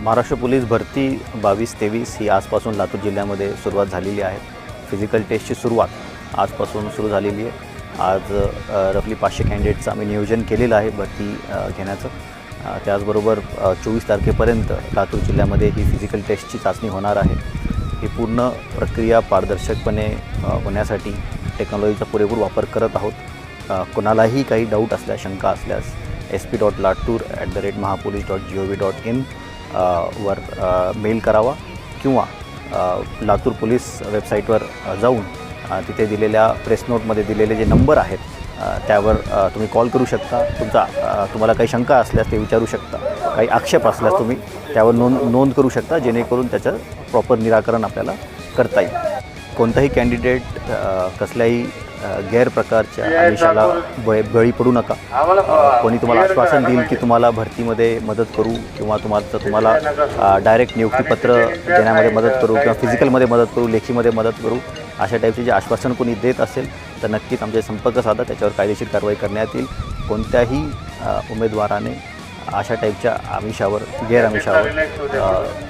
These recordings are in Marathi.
महाराष्ट्र पोलीस भरती बावीस तेवीस ही आजपासून लातूर जिल्ह्यामध्ये सुरुवात झालेली आहे. फिजिकल टेस्टची सुरुवात आजपासून सुरू झालेली आहे. आज रफली पाचशे कॅन्डिडेटचं आम्ही नियोजन केलेलं आहे भरती घेण्याचं. त्याचबरोबर चोवीस तारखेपर्यंत लातूर जिल्ह्यामध्ये ही फिजिकल टेस्टची चाचणी होणार आहे. ही पूर्ण प्रक्रिया पारदर्शकपणे होण्यासाठी टेक्नॉलॉजीचा पुरेपूर वापर करत आहोत. कुणालाही कोणालाही काही डाऊट असल्यास शंका असल्यास S P dot Latur at the rate Mahapolice dot G O V dot in वर मेल करावा किंवा लातूर पोलीस वेबसाईटवर जाऊन तिथे दिलेल्या प्रेस नोटमध्ये दिलेले जे नंबर आहेत त्यावर तुम्ही कॉल करू शकता. तुमचा तुम्हाला काही शंका असल्यास ते विचारू शकता. काही आक्षेप असल्यास तुम्ही त्यावर नोंद नोंद करू शकता जेणेकरून त्याचं प्रॉपर निराकरण आपल्याला करता येईल. कोणताही कॅन्डिडेट कसल्याही गैरप्रकारच्या आमिषाला बळी बळी पडू नका. कोणी तुम्हाला आश्वासन देईल की तुम्हाला भरतीमध्ये मदत करू किंवा तुम्हाला तुम्हाला डायरेक्ट नियुक्तीपत्र देण्यामध्ये मदत करू किंवा फिजिकलमध्ये मदत करू लेखीमध्ये मदत करू अशा टाईपचे जे आश्वासन कोणी देत असेल तर नक्कीच आमचे संपर्क साधा त्याच्यावर कायदेशीर कारवाई करण्यात येईल. कोणत्याही उमेदवाराने अशा टाईपच्या आमिषावर गैरआमिषावर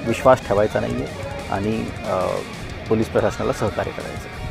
विश्वास ठेवायचा नाही आहे आणि पोलीस प्रशासनाला सहकार्य करायचं.